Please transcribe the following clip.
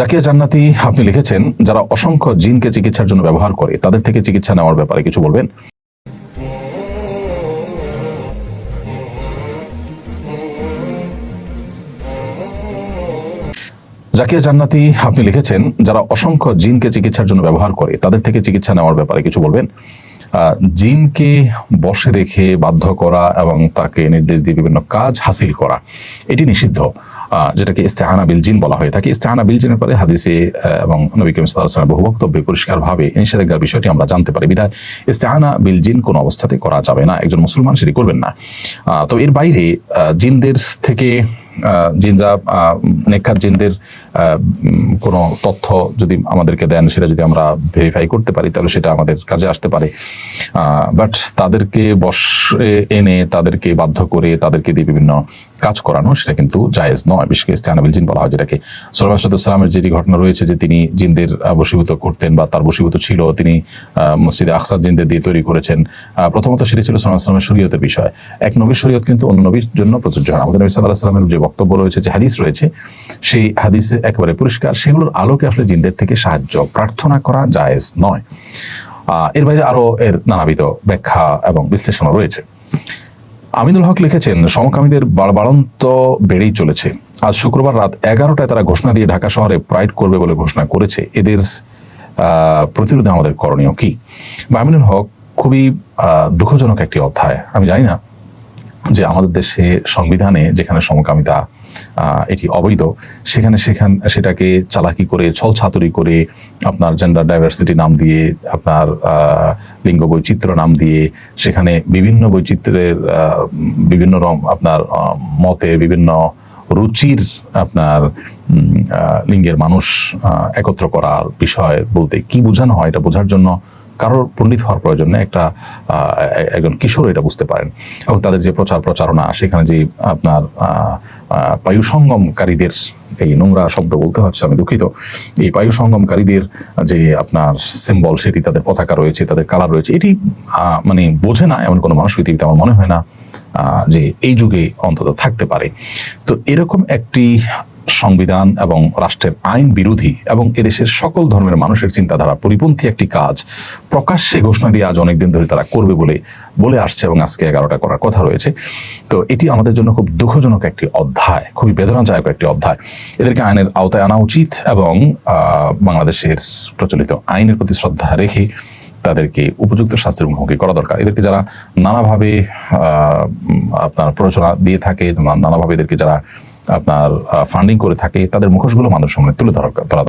জাকিয়া জান্নাতি আপনি লিখেছেন, যারা অসংখ্য জিনকে চিকিৎসার জন্য ব্যবহার করে, তাদের থেকে চিকিৎসা নেওয়ার ব্যাপারে কিছু বলবেন? জাকিয়া জান্নাতি আপনি লিখেছেন, যারা অসংখ্য জিনকে চিকিৎসার জন্য ব্যবহার করে, তাদের থেকে চিকিৎসা নেওয়ার ব্যাপারে কিছু বলবেন? জিনকে বসে রেখে বাধ্য করা এবং তাকে নির্দেশ দিয়ে বিভিন্ন কাজ হাসিল করা, এটি নিষিদ্ধ। যেটাকে ইস্তেহানা বিলজিন বলা হয়ে থাকে। ইস্তেহানা বিলজিনের পরে হাদিসে এবং নবী করিম সাল্লাহ বহু বক্তব্যে পরিষ্কারভাবে নিষেধাজ্ঞার বিষয়টি আমরা জানতে পারি। বিধায় ইস্তেহানা বিলজিন কোনো অবস্থাতে করা যাবে না। একজন মুসলমান সেটি করবেন না। তো এর বাইরে জিনদের থেকে জিনরা আহ, নেককার জিনদের কোনো তথ্য যদি আমাদেরকে দেন সেটা যদি আমরা ভেরিফাই করতে পারি তাহলে সেটা আমাদের কাজে আসতে পারে। বাট তাদেরকে বসে এনে তাদেরকে বাধ্য করে তাদেরকে দিয়ে বিভিন্ন কাজ করানো সেটা কিন্তু জায়েজ নয়। বিশেষ করে ইস্তেহানাবিল জিন বলা হয় যেটাকে। সালামের যেটি ঘটনা রয়েছে যে তিনি জিনদের আহ, বশীভূত করতেন বা তার বশীভূত ছিল তিনি মসজিদে আকসাদ জিনদের দিয়ে তৈরি করেছেন। প্রথমত সেটি ছিল সালামের শরীয়তের বিষয়। এক নবীর শরীয়ত কিন্তু অন্য নবীর জন্য প্রযোজ্য হয় আমাদের নবী সাল্লাহ সাল্লামের যে বক্তব্য রয়েছে যে হাদিস রয়েছে সেই হাদিসে একেবারে পরিষ্কার, সেগুলোর আলোকে আসলে জিনদের থেকে সাহায্য প্রার্থনা করা জায়েজ নয়। এর বাইরে আরও এর নানাবিধ ব্যাখ্যা এবং বিশ্লেষণ রয়েছে। আমিনুল হক লিখেছেন, সমকামীদের বাড়- বাড়ন্ত বেড়েই চলেছে। আজ শুক্রবার রাত এগারোটায় তারা ঘোষণা দিয়ে ঢাকা শহরে প্রাইড করবে বলে ঘোষণা করেছে। এদের প্রতিরোধে আমাদের করণীয় কি? আমিনুল হক খুবই দুঃখজনক একটি অধ্যায়। আমি জানি না যে আমাদের দেশে সংবিধানে যেখানে সমকামিতা এটি অবৈধ। সেখানে সেখান, সেটাকে চালাকি করে, ছলছাতুরি করে আপনার জেন্ডার ডাইভার্সিটি নাম দিয়ে, আপনার লিঙ্গ বৈচিত্র্য নাম দিয়ে, সেখানে বিভিন্ন বৈচিত্র্যের বিভিন্ন রম আপনার মতে বিভিন্ন রুচির আপনার লিঙ্গের মানুষ একত্র করার বিষয় বলতে কি বোঝানো হয় এটা বোঝার জন্য কারোর পণ্ডিত হওয়ার প্রয়োজন নেই একটা একজন কিশোর এটা বুঝতে পারেন। এবং তাদের যে প্রচার প্রচারণা সেখানে যে আপনার আহ, আহ, সঙ্গমকারীদের এই নোংরা শব্দ বলতে হচ্ছে আমি দুঃখিত। এই বায়ু সঙ্গমকারীদের যে আপনার সিম্বল সেটি তাদের পতাকা রয়েছে তাদের কালার রয়েছে এটি মানে বোঝে না এমন কোনো মানুষ পৃথিবীতে আমার মনে হয় না যে এই যুগে অন্তত থাকতে পারে। তো এরকম একটি সংবিধান এবং রাষ্ট্রের আইন বিরোধী এবং এদেশের সকল ধর্মের মানুষের চিন্তাধারা পরিপন্থী একটি কাজ প্রকাশ্যে ঘোষণা দিয়ে আজ অনেকদিন ধরে তারা করবে বলে বলে আসছে এবং আজকে এগারোটা করার কথা রয়েছে। তো এটি আমাদের জন্য খুব দুঃখজনক একটি অধ্যায়, খুবই বেদনাদায়ক একটি অধ্যায়। এদেরকে আইনের আওতায় আনা উচিত এবং বাংলাদেশের প্রচলিত আইনের প্রতি শ্রদ্ধা রেখে তাদেরকে উপযুক্ত শাস্তির মুখোমুখি করা দরকার। এদেরকে যারা নানাভাবে আপনার প্ররোচনা দিয়ে থাকে, নানাভাবে এদেরকে যারা আপনার ফান্ডিং করে থাকে তাদের মুখোশগুলো মানুষের সামনে তুলে ধরা